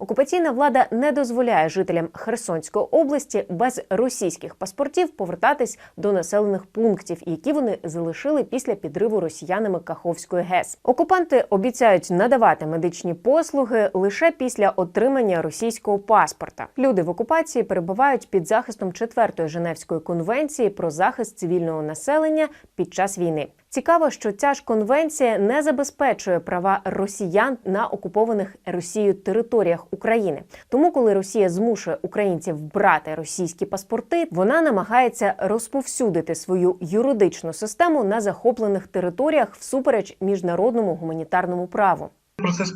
Окупаційна влада не дозволяє жителям Херсонської області без російських паспортів повертатись до населених пунктів, які вони залишили після підриву росіянами Каховської ГЕС. Окупанти обіцяють надавати медичні послуги лише після отримання російського паспорта. Люди в окупації перебувають під захистом 4-ї Женевської конвенції про захист цивільного населення під час війни. Цікаво, що ця ж конвенція не забезпечує права росіян на окупованих Росією територіях України. Тому, коли Росія змушує українців брати російські паспорти, вона намагається розповсюдити свою юридичну систему на захоплених територіях всупереч міжнародному гуманітарному праву. Процес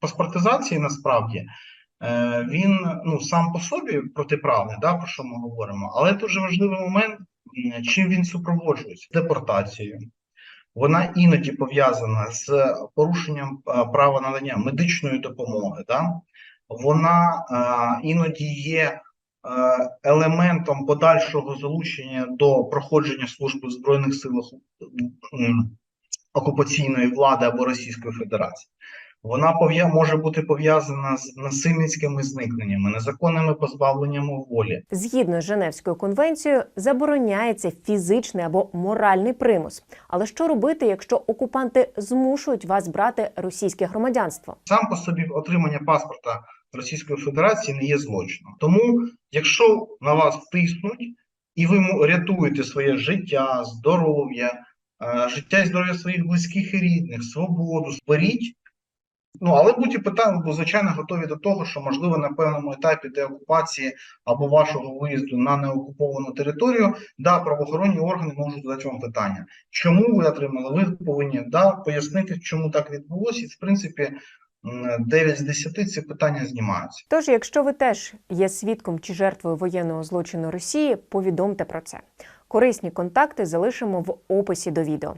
паспортизації насправді е, він ну сам по собі протиправний, да, про що ми говоримо, але дуже важливий момент, чим він супроводжується депортацією. Вона іноді пов'язана з порушенням е, права надання медичної допомоги. Да? Вона е, іноді є е, елементом подальшого залучення до проходження служби в Збройних силах окупаційної влади або Російської Федерації. Вона пов'я може бути пов'язана з насильницькими зникненнями, незаконними позбавленнями волі. Згідно з Женевською конвенцією, забороняється фізичний або моральний примус. Але що робити, якщо окупанти змушують вас брати російське громадянство? Сам по собі отримання паспорта Російської Федерації не є злочином. Тому, якщо на вас тиснуть і ви рятуєте своє життя, здоров'я, е, життя і здоров'я своїх близьких і рідних, свободу, беріть. Ну, але будьте питання, бо звичайно готові до того, що можливо на певному етапі деокупації або вашого виїзду на неокуповану територію, да, правоохоронні органи можуть задати вам питання, чому ви отримали? Ви повинні да, пояснити, чому так відбулося, і в принципі м, 9 з 10 ці питання знімаються. Тож, якщо ви теж є свідком чи жертвою воєнного злочину Росії, повідомте про це. Корисні контакти залишимо в описі до відео.